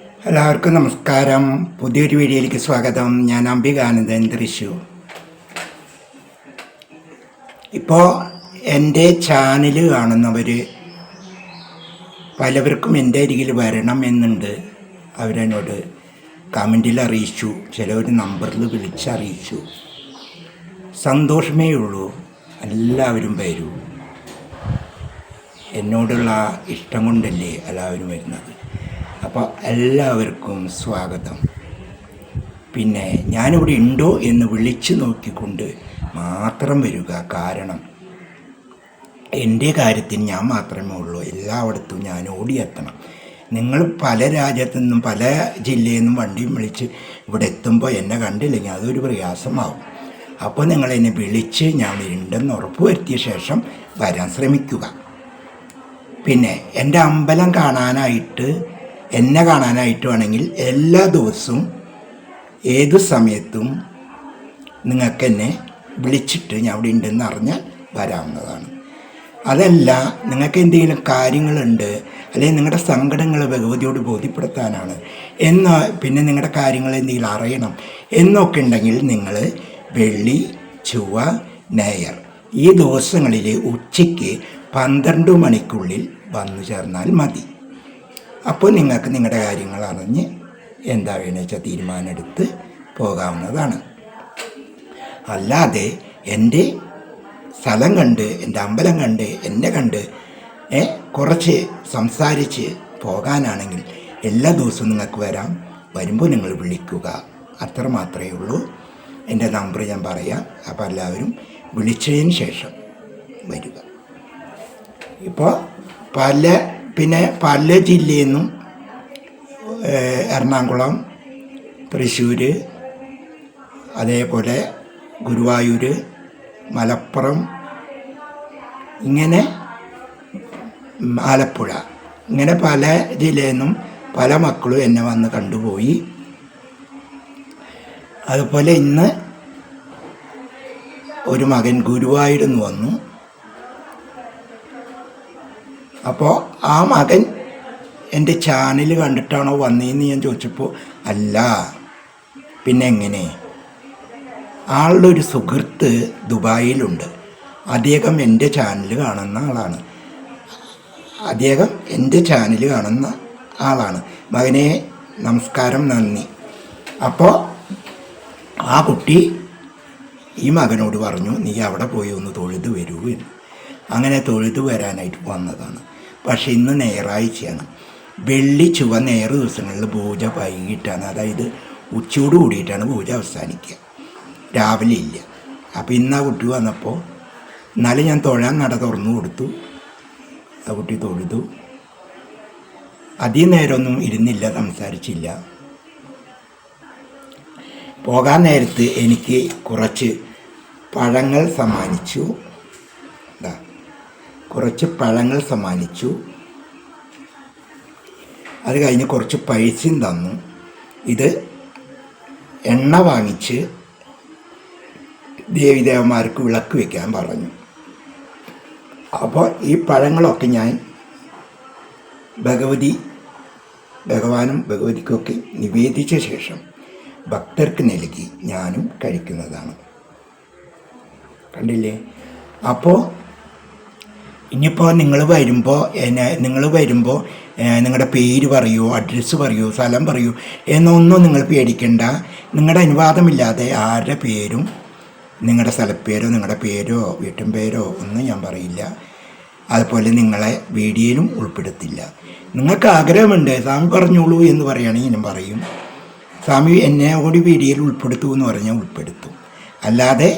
എല്ലാവർക്കും നമസ്കാരം. പുതിയൊരു വീഡിയോയിലേക്ക് സ്വാഗതം. ഞാൻ അംബികാനന്ദൻ തൃശൂർ ഇപ്പോൾ എന്റെ ചാനൽ കാണുന്നവർ പലവർക്കും എന്റെ അരികിൽ വരണം എന്നുണ്ട്. അവരെന്നോട് കമന്റിൽ അറിയിച്ചു. ചിലവർ നമ്പറിൽ വിളിച്ചറിയിച്ചു. സന്തോഷമേ ഉള്ളൂ. എല്ലാവരും വരൂ. എന്നോടുള്ള ഇഷ്ടം കൊണ്ടല്ലേ എല്ലാവരും വരുന്നത്? അപ്പോൾ എല്ലാവർക്കും സ്വാഗതം. പിന്നെ ഞാനിവിടെ ഉണ്ടോ എന്ന് വിളിച്ചു നോക്കിക്കൊണ്ട് മാത്രം വരിക. കാരണം എന്റെ കാര്യത്തിന് ഞാൻ മാത്രമേ ഉള്ളൂ. എല്ലായിടത്തും ഞാൻ ഓടിയെത്തണം. നിങ്ങൾ പല രാജ്യത്തു നിന്നും പല ജില്ലയിൽ നിന്നും വണ്ടിയും വിളിച്ച് ഇവിടെ എത്തുമ്പോൾ എന്നെ കണ്ടില്ലെങ്കിൽ അതൊരു പ്രയാസമാവും. അപ്പോൾ നിങ്ങൾ എന്നെ വിളിച്ച് ഞാൻ ഉണ്ടെന്ന് ഉറപ്പുവരുത്തിയ ശേഷം വരാൻ ശ്രമിക്കുക. പിന്നെ എന്റെ അമ്പലം കാണാനായിട്ട് എന്നെ കാണാനായിട്ട് വേണമെങ്കിൽ എല്ലാ ദിവസവും ഏത് സമയത്തും നിങ്ങൾക്ക് എന്നെ വിളിച്ചിട്ട് ഞാൻ അവിടെ ഉണ്ടെന്ന് അറിഞ്ഞാൽ വരാവുന്നതാണ്. അതല്ല നിങ്ങൾക്ക് എന്തെങ്കിലും കാര്യങ്ങളുണ്ട് അല്ലെങ്കിൽ നിങ്ങളുടെ സങ്കടങ്ങൾ ഭഗവതിയോട് ബോധ്യപ്പെടുത്താനാണ്. എന്ന പിന്നെ നിങ്ങളുടെ കാര്യങ്ങൾ എന്തെങ്കിലും അറിയണം എന്നൊക്കെ ഉണ്ടെങ്കിൽ നിങ്ങൾ വെള്ളി ചൊവ്വ ഞായർ ഈ ദിവസങ്ങളിൽ ഉച്ചയ്ക്ക് പന്ത്രണ്ട് മണിക്കുള്ളിൽ വന്നു ചേർന്നാൽ മതി. അപ്പോൾ നിങ്ങൾക്ക് നിങ്ങളുടെ കാര്യങ്ങൾ അറിഞ്ഞ് എന്താ വേണമെന്ന് വെച്ചാൽ തീരുമാനമെടുത്ത് പോകാവുന്നതാണ്. അല്ലാതെ എന്റെ സ്ഥലം കണ്ട് എന്റെ അമ്പലം കണ്ട് എന്നെ കണ്ട് കുറച്ച് സംസാരിച്ച് പോകാനാണെങ്കിൽ എല്ലാ ദിവസവും നിങ്ങൾക്ക് വരാം. വരുമ്പോൾ നിങ്ങൾ വിളിക്കുക. അത്ര മാത്രമേ ഉള്ളൂ. എന്റെ നമ്പർ ഞാൻ പറയാം. അപ്പോൾ എല്ലാവരും വിളിച്ചതിന് ശേഷം വരിക. ഇപ്പോൾ പല പിന്നെ പല ജില്ലയിൽ നിന്നും എറണാകുളം തൃശ്ശൂർ അതേപോലെ ഗുരുവായൂർ മലപ്പുറം ഇങ്ങനെ ആലപ്പുഴ. ഇങ്ങനെ പല ജില്ലയിൽ നിന്നും പല മക്കളും എന്നെ വന്ന് കണ്ടുപോയി. അതുപോലെ ഇന്ന് ഒരു മകൻ ഗുരുവായൂരിൽ നിന്ന് വന്നു. അപ്പോൾ ആ മകൻ എന്റെ ചാനൽ കണ്ടിട്ടാണോ വന്നതെന്ന് ഞാൻ ചോദിച്ചപ്പോൾ അല്ല പിന്നെ എങ്ങനെ ആളുടെ ഒരു സുഹൃത്ത് ദുബായിലുണ്ട്. അദ്ദേഹം എന്റെ ചാനൽ കാണുന്ന ആളാണ്. അദ്ദേഹം എന്റെ ചാനൽ കാണുന്ന ആളാണ്. മകനെ നമസ്കാരം നന്ദി. അപ്പോൾ ആ കുട്ടി ഈ മകനോട് പറഞ്ഞു നീ അവിടെ പോയി ഒന്ന് തൊഴുത് വരൂ എന്ന്. അങ്ങനെ തൊഴുതു വരാനായിട്ട് വന്നതാണ്. പക്ഷേ ഇന്ന് ഞായറാഴ്ചയാണ്. വെള്ളി ചുവ നേർ ദിവസങ്ങളിൽ പൂജ വൈകിട്ടാണ്. അതായത് ഉച്ചയോട് കൂടിയിട്ടാണ് പൂജ അവസാനിക്കുക. രാവിലെ ഇല്ല. അപ്പോൾ ഇന്ന് ആ കുട്ടി വന്നപ്പോൾ എന്നാലും ഞാൻ തൊഴാൻ നട തുറന്നു കൊടുത്തു. ആ കുട്ടി തൊഴുതു. അധികം നേരമൊന്നും ഇരുന്നില്ല സംസാരിച്ചില്ല. പോകാൻ നേരത്ത് എനിക്ക് കുറച്ച് പഴങ്ങൾ സമ്മാനിച്ചു. കുറച്ച് പഴങ്ങൾ സമ്മാനിച്ചു. അത് കഴിഞ്ഞ് കുറച്ച് പൈസയും തന്നു. ഇത് എണ്ണ വാങ്ങിച്ച് ദേവിദേവന്മാർക്ക് വിളക്ക് വെക്കാൻ പറഞ്ഞു. അപ്പോൾ ഈ പഴങ്ങളൊക്കെ ഞാൻ ഭഗവതി ഭഗവാനും ഭഗവതിക്കൊക്കെ നിവേദിച്ച ശേഷം ഭക്തർക്ക് നൽകി ഞാനും കഴിക്കുന്നതാണ്. കണ്ടില്ലേ? അപ്പോൾ ഇനിയിപ്പോൾ നിങ്ങൾ വരുമ്പോൾ നിങ്ങൾ വരുമ്പോൾ നിങ്ങളുടെ പേര് പറയൂ അഡ്രസ്സ് പറയൂ സ്ഥലം പറയൂ എന്നൊന്നും നിങ്ങൾ പേടിക്കണ്ട. നിങ്ങളുടെ അനുവാദമില്ലാതെ ആരുടെ പേരും നിങ്ങളുടെ സ്ഥലപ്പേരോ നിങ്ങളുടെ പേരോ വീട്ടും പേരോ ഒന്നും ഞാൻ പറയില്ല. അതുപോലെ നിങ്ങളെ വീഡിയോയിലും ഉൾപ്പെടുത്തില്ല. നിങ്ങൾക്ക് ആഗ്രഹമുണ്ട് സ്വാമി പറഞ്ഞോളൂ എന്ന് പറയുകയാണെങ്കിൽ ഞാൻ പറയും. സ്വാമി എന്നെ കൂടി വീഡിയോയിൽ ഉൾപ്പെടുത്തൂ എന്ന് പറഞ്ഞാൽ ഉൾപ്പെടുത്തും. അല്ലാതെ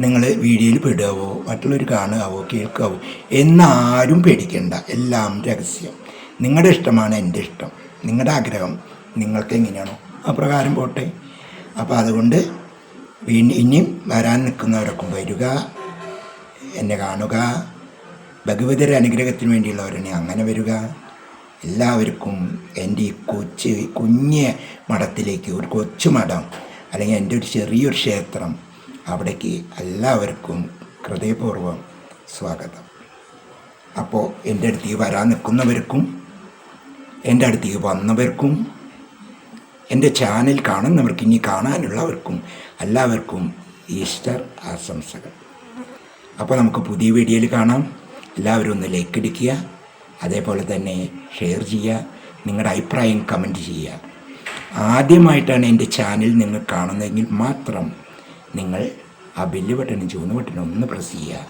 നിങ്ങൾ വീഡിയോയിൽ പെടുകയോ മറ്റുള്ളവർ കാണുകയോ കേൾക്കാവോ എന്നാരും പേടിക്കേണ്ട. എല്ലാം രഹസ്യം. നിങ്ങളുടെ ഇഷ്ടമാണ് എന്റെ ഇഷ്ടം. നിങ്ങളുടെ ആഗ്രഹം നിങ്ങൾക്ക് എങ്ങനെയാണോ? അപ്രകാരം പോട്ടെ. അപ്പോൾ അതുകൊണ്ട് വീണ്ടും ഇനിയും വരാൻ നിൽക്കുന്നവരൊക്കെ വരിക. എന്നെ കാണുക. ഭഗവതിയുടെ അനുഗ്രഹത്തിന് വേണ്ടിയുള്ളവരെന്നെ അങ്ങനെ വരിക. എല്ലാവർക്കും എന്റെ ഈ കൊച്ച് കുഞ്ഞ് മഠത്തിലേക്ക് ഒരു കൊച്ചു മഠം അല്ലെങ്കിൽ എന്റെ ഒരു ചെറിയൊരു ക്ഷേത്രം അവിടേക്ക് എല്ലാവർക്കും ഹൃദയപൂർവം സ്വാഗതം. അപ്പോൾ എന്റെ അടുത്തേക്ക് വരാൻ നിൽക്കുന്നവർക്കും എന്റെ അടുത്തേക്ക് വന്നവർക്കും എന്റെ ചാനൽ കാണുന്നവർക്ക് ഇനി കാണാനുള്ളവർക്കും എല്ലാവർക്കും ഈസ്റ്റർ ആശംസകൾ. അപ്പോൾ നമുക്ക് പുതിയ വീഡിയോയിൽ കാണാം. എല്ലാവരും ഒന്ന് ലൈക്ക് അടിക്കുക അതേപോലെ തന്നെ ഷെയർ ചെയ്യുക നിങ്ങളുടെ അഭിപ്രായം കമന്റ് ചെയ്യുക. ആദ്യമായിട്ടാണ് എന്റെ ചാനൽ നിങ്ങൾ കാണുന്നതെങ്കിൽ മാത്രം നിങ്ങൾ ആ ബെല്ല് ബട്ടണും ചൂന്ന് ബട്ടണും ഒന്ന് പ്രസ് ചെയ്യുക.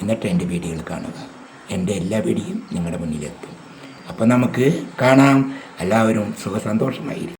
എന്നിട്ട് എന്റെ വീഡിയോകൾ കാണുക. എന്റെ എല്ലാ വീഡിയോയും നിങ്ങളുടെ മുന്നിലെത്തും. അപ്പോൾ നമുക്ക് കാണാം. എല്ലാവരും സുഖസന്തോഷമായിരിക്കും.